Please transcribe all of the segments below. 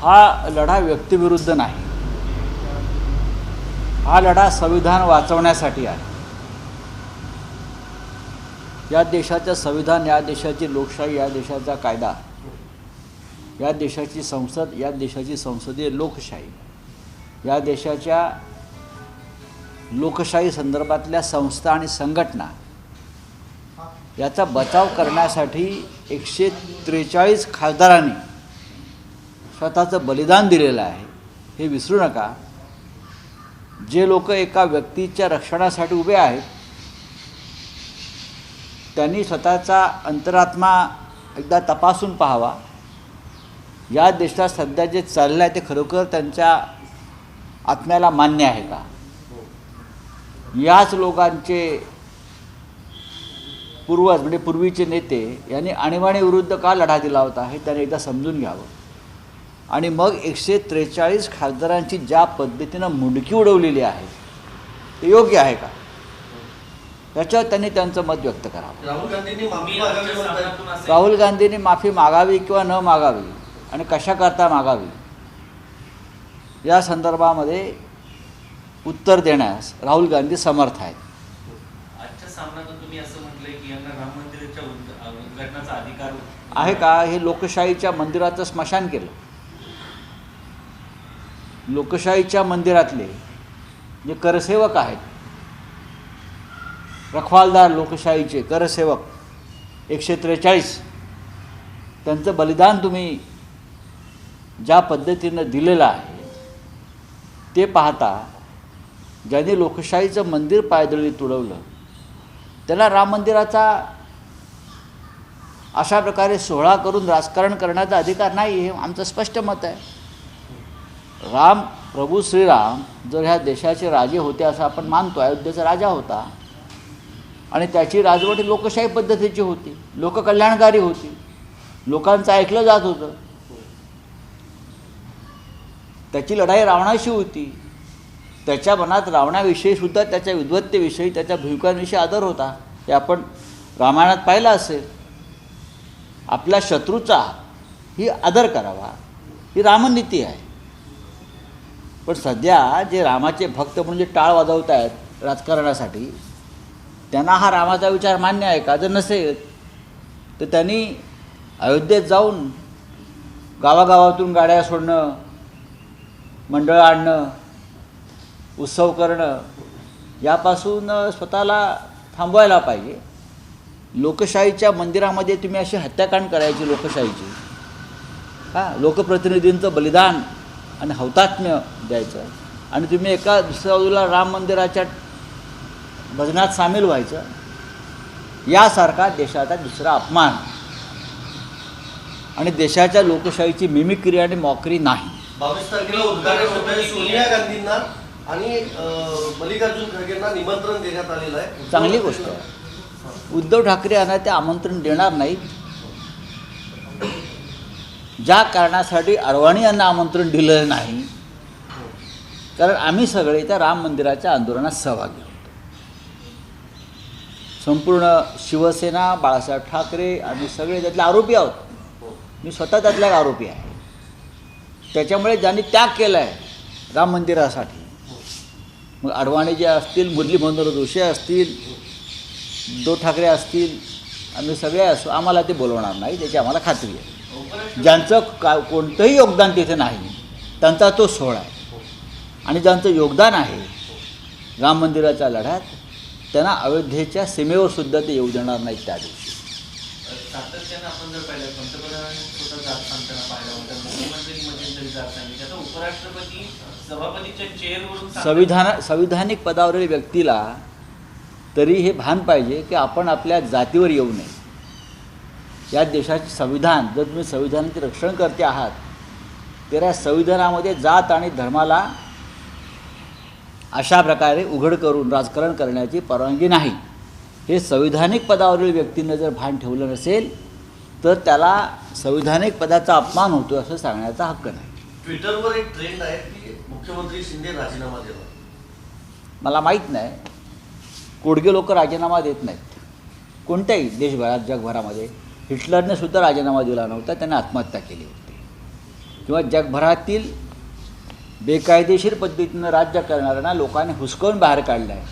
हा लढा व्यक्तीविरुद्ध नाही. हा लढा संविधान वाचवण्यासाठी आहे. या देशाचं संविधान या देशाची लोकशाही या देशाचा कायदा या देशाची संसद या देशाची संसदीय लोकशाही या देशाच्या लोकशाही संदर्भातल्या संस्था आणि संघटना याचा बचाव करण्यासाठी एकशे त्रेचाळीस खासदारांनी स्वतःचं बलिदान दिलेलं आहे. हे विसरू नका. जे लोक एका व्यक्तीच्या रक्षणासाठी उभे आहेत त्यांनी स्वतःचा अंतरात्मा एकदा तपासून पाहावा. या देशात सध्या जे चाललं आहे ते खरोखर त्यांच्या आत्म्याला मान्य आहे का? याच लोकांचे पूर्वज म्हणजे पूर्वीचे नेते यांनी आणीबाणीविरुद्ध का लढा दिला होता हे त्याने एकदा समजून घ्यावं. आणि मग एकशे त्रेचाळीस खासदारांची ज्या पद्धतीनं मुंडकी उडवलेली आहे ते योग्य आहे का? याच्यावर त्यांनी त्यांचं मत व्यक्त करावं. राहुल गांधींनी माफी मागावी किंवा न मागावी आणि कशाकरता मागावी या संदर्भामध्ये उत्तर देण्यास राहुल गांधी समर्थ आहेत. आजच्या सामन्यातून तुम्ही असं म्हटलंय की यांना राम मंदिराच्या उद्घ- उद्घाटनाचा अधिकार आहे का? हे लोकशाहीच्या मंदिराचं स्मशान केलं. लोकशाहीच्या मंदिरातले जे करसेवक आहेत रखवालदार लोकशाहीचे करसेवक एकशे त्रेचाळीस त्यांचं बलिदान तुम्ही ज्या पद्धतीनं दिलेलं आहे ते पाहता ज्यांनी लोकशाहीचं मंदिर पायदळी तुडवलं त्याला राम मंदिराचा अशा प्रकारे सोहळा करून राजकारण करण्याचा अधिकार नाही हे आमचं स्पष्ट मत आहे. राम प्रभू श्रीराम जर ह्या देशाचे राजे होते असं आपण मानतो अयोध्येचा राजा होता. आणि त्याची राजवट लोकशाही पद्धतीची होती. लोककल्याणकारी होती. लोकांचं ऐकलं जात होतं. त्याची लढाई रावणाशी होती. त्याच्या मनात रावणाविषयी सुद्धा त्याच्या विद्वत्तेविषयी त्याच्या भूमिकांविषयी आदर होता. हे आपण रामायणात पाहिलं असेल. आपल्या शत्रूचा ही आदर करावा. ही रामनीती आहे. पण सध्या जे रामाचे भक्त म्हणजे टाळ वाजवत आहेत राजकारणासाठी त्यांना हा रामाचा विचार मान्य आहे का? जर नसेल तर त्यांनी अयोध्येत जाऊन गावागावातून गाड्या सोडणं मंडळ आणणं उत्सव करणं यापासून स्वतःला थांबवायला पाहिजे. लोकशाहीच्या मंदिरामध्ये तुम्ही अशी हत्याकांड करायची लोकशाहीची. हां लोकप्रतिनिधींचं बलिदान आणि हौतात्म्य द्यायचं. आणि तुम्ही एका दुसऱ्या बाजूला राम मंदिराच्या भजनात सामील व्हायचं. यासारखा देशाचा दुसरा अपमान. आणि देशाच्या लोकशाहीची मिमिक्री आणि मॉकरी नाही. बावीस तारखेला उद्घाटन होत आहे. सोनिया गांधींना आणि मल्लिकार्जुन खरगेंना निमंत्रण देण्यात आलेलं आहे. चांगली गोष्ट आहे. उद्धव ठाकरे यांना ते आमंत्रण देणार नाहीत. ज्या कारणासाठी अडवाणी यांना आमंत्रण दिलं नाही कारण आम्ही सगळे त्या राम मंदिराच्या आंदोलनात सहभागी होतो. संपूर्ण शिवसेना बाळासाहेब ठाकरे आम्ही सगळे त्यातले आरोपी आहोत. मी स्वतः त्यातला एक आरोपी आहे. त्याच्यामुळे ज्यांनी त्याग केला आहे राम मंदिरासाठी मग अडवाणी जे असतील मुरली मनोहर जोशी असतील उद्धव ठाकरे असतील आम्ही सगळे असो आम्हाला ते बोलवणार नाही त्याची आम्हाला खात्री आहे. ज्यांचं का कोणतंही योगदान तिथे नाही त्यांचा तो सोहळा आहे. आणि ज्यांचं योगदान आहे राम मंदिराच्या लढ्यात त्यांना अयोध्येच्या सीमेवर सुद्धा ते येऊ देणार नाहीत त्या दिवशी. संविधान संविधानिक पदावरील व्यक्तीला तरी हे भान पाहिजे की आपण आपल्या जातीवर येऊ नये. या देशाचे संविधान जर तुम्ही संविधानाचे रक्षण करते आहात तर या संविधानामध्ये जात आणि धर्माला अशा प्रकारे उघड करून राजकारण करण्याची परवानगी नाही. हे संविधानिक पदावरील व्यक्तीनं जर भान ठेवलं नसेल तर त्याला संविधानिक पदाचा अपमान होतो असं सांगण्याचा हक्क नाही. ट्विटरवर एक ट्रेंड आहे की मुख्यमंत्री शिंदे राजीनामा देणार. मला माहीत नाही. कोडगे लोक राजीनामा देत नाहीत. कोणत्याही देशभरात जगभरामध्ये. हिटलरने सुद्धा राजीनामा दिला नव्हता त्याने आत्महत्या केली होती. किंवा जगभरातील बेकायदेशीर पद्धतीनं राज्य करणाऱ्यांना लोकांनी हुसकवून बाहेर काढलं आहे.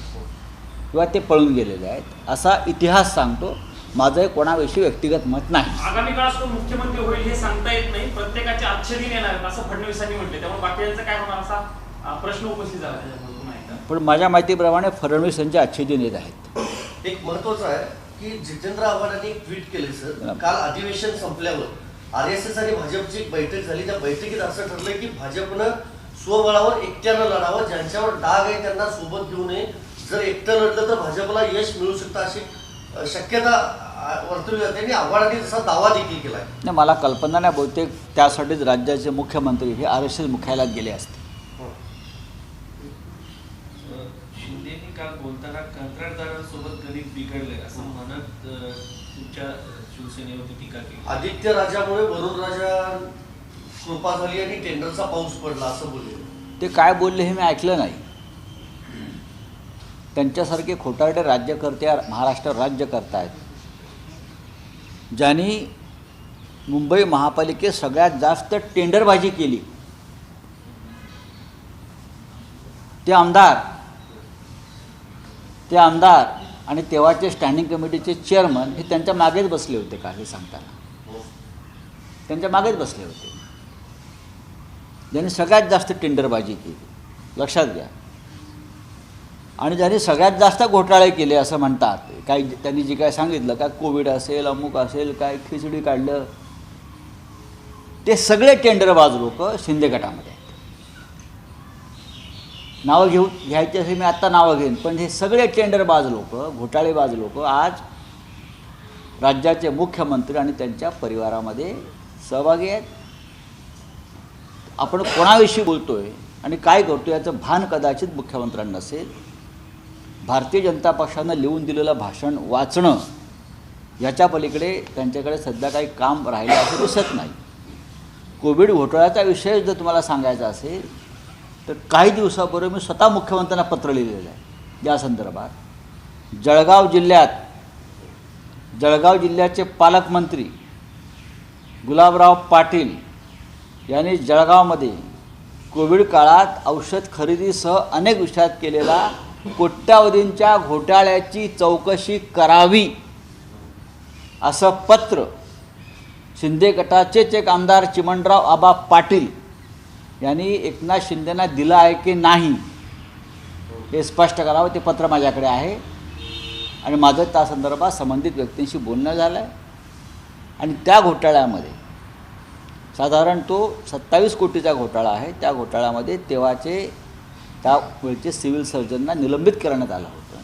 किंवा ते पळून गेलेले आहेत. असा इतिहास सांगतो. माझं हे कोणाविषयी व्यक्तिगत मत नाही. आगामी काळात कोण मुख्यमंत्री होईल हे सांगता येत नाही. प्रत्येकाचे आजचे दिन येणार आहेत, असं फडणवीसांनी म्हटले त्यामुळे बाकीच्यांचं काय होणार असा प्रश्न उपस्थित झाला पण माझ्या माहितीप्रमाणे फडणवीस यांचे दिन येत आहेत. एक महत्वाचं आहे की जितेंद्र आव्हाडांनी ट्विट केले सर. काल अधिवेशन संपल्यावर आर एस एस आणि भाजपची एक बैठक झाली. त्या बैठकीत असं ठरलंय की भाजपनं स्वबळावर एकट्यानं लढावं ज्यांच्यावर डाग आहे त्यांना सोबत घेऊ नये. जर एकटं लढलं तर भाजपला यश मिळू शकतं अशी शक्यता वर्तवली जाते आणि आव्हाडांनी तसा दावा देखील केलाय. नाही मला कल्पना नाही बहुतेक त्यासाठीच राज्याचे मुख्यमंत्री हे आर एस एस मुख्यालयात गेले असते अं, शिंदेनी काल बोलताना कंत्राटदारांसोबत गणित बिघडले असं म्हणत अं, तुमच्या शिवसेनेवरती टीका केली. आदित्य राजामुळे वरुण राजा कृपा झाली आणि टेंडरचा पाऊस पडला असं बोलले. ते काय बोलले हे मी ऐकलं नाही. त्यांच्यासारखे खोटारडे राज्यकर्ते महाराष्ट्र राज्य करतायत. ज्यांनी मुंबई महापालिकेत सगळ्यात जास्त टेंडरबाजी केली. ते आमदार ते आमदार आणि तेव्हाचे स्टँडिंग कमिटीचे चेअरमन हे त्यांच्या मागेच बसले होते का हे सांगताना? त्यांच्या मागेच बसले होते. ज्यांनी सगळ्यात जास्त टेंडरबाजी केली लक्षात घ्या. आणि ज्यांनी सगळ्यात जास्त घोटाळे केले असं म्हणतात काही त्यांनी जे काय सांगितलं काय कोविड असेल अमुक असेल काय खिचडी काढलं ते सगळे टेंडरबाज लोक शिंदे गटामध्ये नावं घेऊ घ्यायची असेल मी आत्ता नावं घेईन. पण हे सगळे टेंडरबाज लोक घोटाळेबाज लोक आज राज्याचे मुख्यमंत्री आणि त्यांच्या परिवारामध्ये सहभागी आहेत. आपण कोणाविषयी बोलतो आहे आणि काय करतो याचं भान कदाचित मुख्यमंत्र्यांना नसेल. भारतीय जनता पक्षानं लिहून दिलेलं भाषण वाचणं याच्या पलीकडे त्यांच्याकडे सध्या काही काम राहिलं असं दिसत नाही. कोविड घोटाळ्याचा विषय जर तुम्हाला सांगायचा असेल तर काही दिवसापूर्वी मी स्वतः मुख्यमंत्र्यांना पत्र लिहिलेलं आहे. या संदर्भात. जळगाव जिल्ह्यात जळगाव जिल्ह्याचे पालकमंत्री गुलाबराव पाटील यांनी जळगावमध्ये कोविड काळात औषध खरेदीसह अनेक विषयात केलेला कोट्यावधींच्या घोटाळ्याची चौकशी करावी असं पत्र शिंदे गटाचेच एक आमदार चिमणराव आबा पाटील यांनी एकनाथ शिंदेना दिलं आहे की नाही हे स्पष्ट करावं ते पत्र माझ्याकडे आहे. आणि माझं त्या संदर्भात संबंधित व्यक्तींशी बोलणं झालं आहे आणि त्या घोटाळ्यामध्ये साधारण तो सत्तावीस कोटीचा घोटाळा आहे त्या घोटाळ्यामध्ये तेव्हाचे त्यावेळचे सिव्हिल सर्जनना निलंबित करण्यात आलं होतं.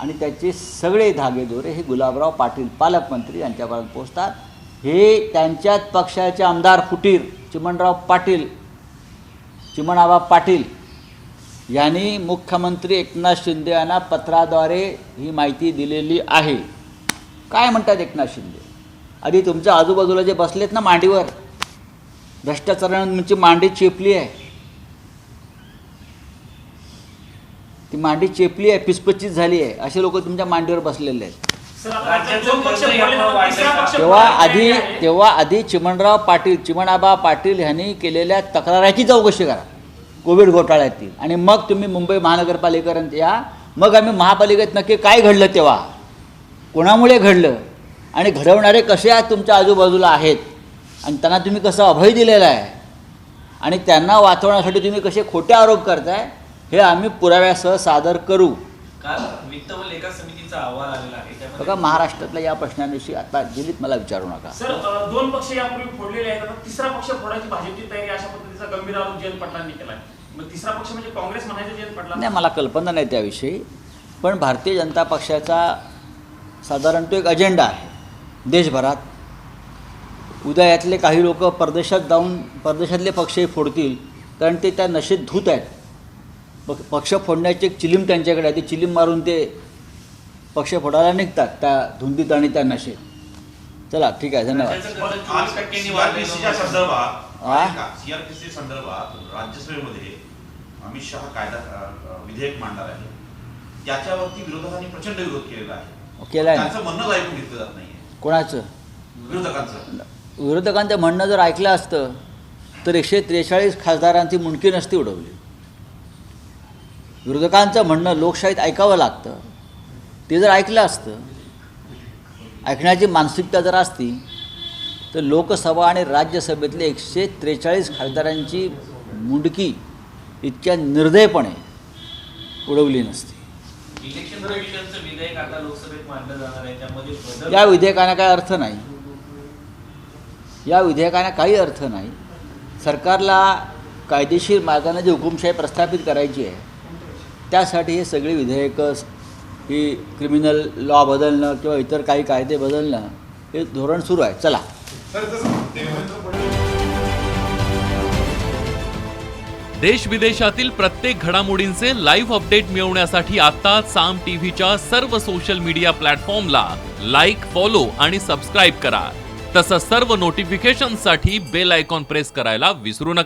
आणि त्याचे सगळे धागेदोरे हे गुलाबराव पाटील पालकमंत्री यांच्यापर्यंत पोचतात हे त्यांच्याच पक्षाचे आमदार फुटीर चिमणराव पाटील चिमणाबा पाटील यांनी मुख्यमंत्री एकनाथ शिंदे यांना पत्राद्वारे ही माहिती दिलेली आहे. काय म्हणतात एकनाथ शिंदे? आधी तुमच्या आजूबाजूला जे बसलेत ना मांडीवर भ्रष्टाचारांची म्हणजे मांडी चेपली आहे. ती मांडी चेपली आहे पिसपच्चीत झाली आहे. असे लोक तुमच्या मांडीवर बसलेले आहेत. तेव्हा आधी. तेव्हा आधी चिमणराव पाटील चिमणाबा पाटील ह्यांनी केलेल्या तक्राराची चौकशी करा कोविड घोटाळ्यातील. आणि मग तुम्ही मुंबई महानगरपालिकेपर्यंत या. मग आम्ही महापालिकेत नक्की काय घडलं तेव्हा? कोणामुळे घडलं? आणि घडवणारे कसे आहेत तुमच्या आजूबाजूला आहेत? आणि त्यांना तुम्ही कसं अभय दिलेलं आहे? आणि त्यांना वाचवण्यासाठी तुम्ही कसे खोटे आरोप करताय? हे आम्ही पुराव्यासह सादर करू. काल वित्त व लेखा समितीचा अहवाल आलेला आहे. बघा महाराष्ट्रातल्या या प्रश्नांविषयी आता दिल्लीत मला विचारू नका. सर दोन पक्ष यापूर्वी फोडलेले आहेत. तिसरा पक्ष फोडायची भाजपची तयारी अशा पद्धतीचा गंभीर आरोप जयंत पाटलांनी मग तिसरा पक्ष म्हणजे काँग्रेस म्हणायचं जयंत पाटला नाही मला कल्पना नाही त्याविषयी. पण भारतीय जनता पक्षाचा साधारण तो एक अजेंडा आहे. देशभरात उद्या यातले काही लोक परदेशात जाऊन परदेशातले पक्षही फोडतील कारण ते त्या नशेत धूत आहेत. प- पक्ष फोडण्याची एक चिलीम त्यांच्याकडे आहे. ती चिलीम मारून ते पक्ष फोडायला निघतात त्या धुंदीत आणि त्या नशेत. चला ठीक आहे धन्यवाद. राज्याचं पण कर्ज आज 24 टक्क्यांनी वाढलेलं सीआरपीसीच्या आहे. संदर्भात आ? सीआरपीसी संदर्भात राज्यसभेमध्ये अमित शहा कायदा विधेयक मांडणार आहे. त्याच्यावरती विरोधकांनी प्रचंड विरोध केलेला आहे. केलं आहे त्यांचं म्हणणं ऐकून घेतलं जात नाहीये. कोणाचं? विरोधकांचं. विरोधकांचं म्हणणं जर ऐकलं असतं तर एकशे त्रेचाळीस खासदारांची मुंडकी नसती उडवली. विरोधकांचं म्हणणं लोकशाहीत ऐकावं लागतं. ते जर ऐकलं असतं ऐकण्याची मानसिकता जर असती तर लोकसभा आणि राज्यसभेतले एकशे त्रेचाळीस खासदारांची मुंडकी इतक्या निर्दयपणे उडवली नसती. या विधेयकाने काय अर्थ नाही. या विधेयकाने काही अर्थ नाही. सरकारला कायदेशीर मार्गाने जी हुकुमशाही प्रस्थापित करायची आहे त्यासाठी हे सगळी विधेयकं की क्रिमिनल लॉ बदलणं किंवा इतर काही कायदे बदलणं हे धोरण सुरू आहे. चला. देश विदेशातील प्रत्येक घडामोडींचे लाईव्ह अपडेट मिळवण्यासाठी आता साम टीव्हीच्या सर्व सोशल मीडिया प्लॅटफॉर्मला लाईक फॉलो आणि सबस्क्राईब करा. तसंच सर्व नोटिफिकेशनसाठी बेल आयकॉन प्रेस करायला विसरू नका.